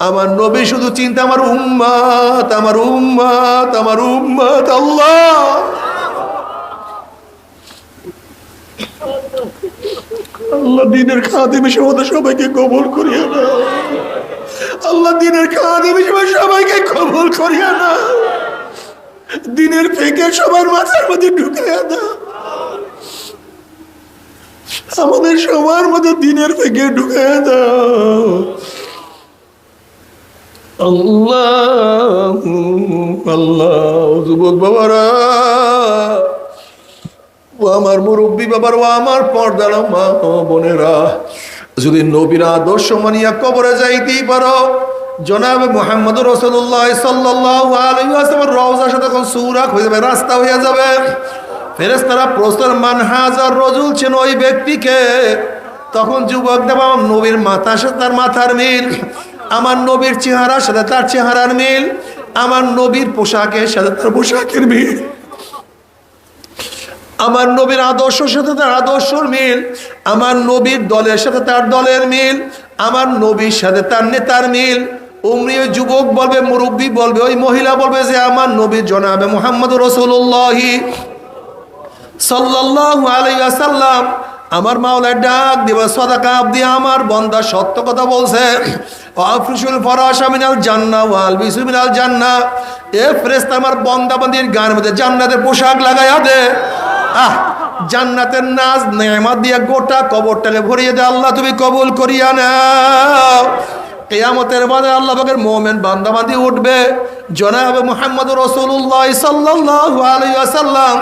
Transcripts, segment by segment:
আমার নবী শুধু চিন্তা, আমার উম্মাত আমার উম্মাত আমার উম্মাত আল্লাহ। আল্লাহ দিনের খাদিম হিসেবে সবাইকে কবল করিয়া না আল্লাহ দিনের খাদিম হিসেবে সবাইকে কবল করিয়া না দিনের ফেকে সবার মাথার মধ্যে ঢুকাইয়া না আমাদের সবার মধ্যে দিনের ফেকে ঢুকাইয়া দাও আল্লাহ আল্লাহ বাবারা। ও আমার মুরব্বী বাবার, ও আমার পর্দার মা বোনেরা, যদি নবীর আদর্শ মানিয়া কবরে যাইতেই পারো, জনাব মোহাম্মদ রসুল্লাহ সাল্লাহ আলহামের রওজার সাথে তখন সুরাক হয়ে যাবে, রাস্তা হয়ে যাবে ফেরেস্তারা প্রস্তর মানহাজ আর রজুল ছিল ওই ব্যক্তিকে, তখন যুবক দেব, নবীর মাথা তার মাথার মিল আমার নবীর চেহারার সাথে তার চেহারার মিল। আমার নবীর পোশাকের সাথে তার পোশাকের মিল। আমার নবীর আদর্শের সাথে তার আদর্শর মিল। আমার নবীর দলের সাথে তার দলের মিল। আমার নবীর সাথে তার নেতার মিল। অমনি যুবক বলবে, মুরব্বী বলবে, ওই মহিলা বলবে যে, আমার নবীর জনাবে মোহাম্মদ রসুল্লাহি সাল্লাল্লাহু আলাইহি ওয়াসাল্লাম। আমার মাওলার ডাক দিবা, সদাকা আব্দি আমার বন্দা সত্য কথা বলছে। আফরিসুল ফরাশা আমিনাল জান্না ওয়াল বিসু মিনাল জান্নাহ এ ফেরেশতা আমার বন্দা বান্দির গায়ের মধ্যে জান্নাতের পোশাক লাগাইয়া দে। আহ, জান্নাতের নাজ নেয়ামত দিয়ে গোটা কবরটালে ভরিয়ে দে, আল্লাহ তুমি কবুল করিয়া নাও। কেয়ামতের বাদে আল্লাহ পাকের মোমেন বান্দাবান্দি উঠবে। জনাবে মোহাম্মদ রসুল্লাহ সাল্লাল্লাহু আলাইহি ওয়াসাল্লাম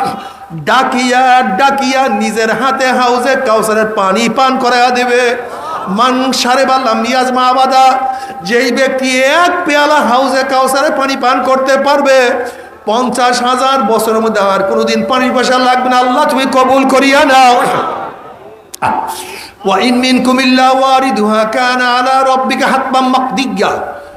ডাকিয়া ডাকিয়া নিজের হাতে হাউজে কাউসারের পানি পান করাইয়া দেবে। মান সারে বাল্লাম মা মাবাদা যেই ব্যক্তি এক পেয়ালা হাউজে কাউসারে পানি পান করতে পারবে, পঞ্চাশ হাজার বছরের মধ্যে আর কোনোদিন পানির পয়সা লাগবে না। আল্লাহ, তুমি কবুল করিয়া নাও। ওয়াইন মিন কুমিল্লা ওয়ারিদুহা, কানা আলা রব্বিকা হাতবাম মাকদিজ্ঞা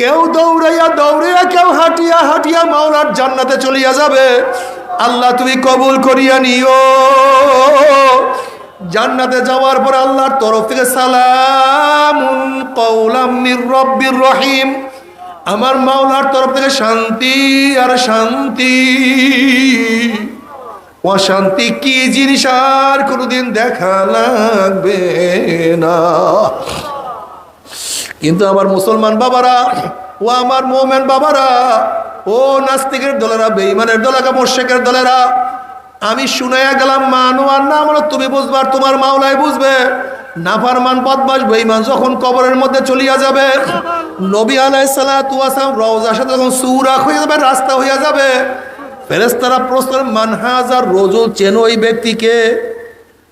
কেউ দৌড়াইয়া দৌড়াইয়া কেউ হাঁটিয়া হাঁটিয়া মাওলার জান্নাতে চলিয়া যাবে। আল্লাহ তুমি কবুল করিয়া নিও। জান্নাতে যাওয়ার পর আল্লাহর তরফ থেকে সালাম রব্বির রহিম। আমার মাওলার তরফ থেকে শান্তি আর শান্তি। অশান্তি কি জিনিস আর কোনোদিন দেখা লাগবে না। কিন্তু আমার মুসলমান বাবারা, ও আমার মোমেন বাবারা, ও নাস্তিকের দলেরা বেইমানের দলেরা মোর্শেকের দলেরা, আমি শুনাইয়া গেলাম, মানো আর না মানে তুমি বুঝবার তোমার মাওলাই বুঝবে। নাফারমান বদমাস বেইমান যখন কবরের মধ্যে চলিয়া যাবে, নবী আলাই সালাম রওজার সাথে যখন সুরাক হয়ে যাবে, রাস্তা হইয়া যাবে ফেরেস্তারা প্রশ্ন মানহাজার রোজুল, চেন ওই ব্যক্তিকে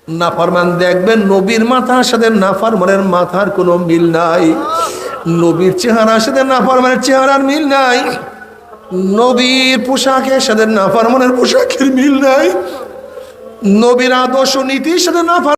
নাফারমান দেখবেন, নবীর মাথার সাথে নাফারমানের মাথার কোনো মিল নাই। নবীর চেহারার সাথে নাফারমানের চেহারার মিল নাই। নবীর পোশাকের সাথে নাফারমানের পোশাকের মিল নাই। নবীর আদর্শ নীতির সাথে নাফার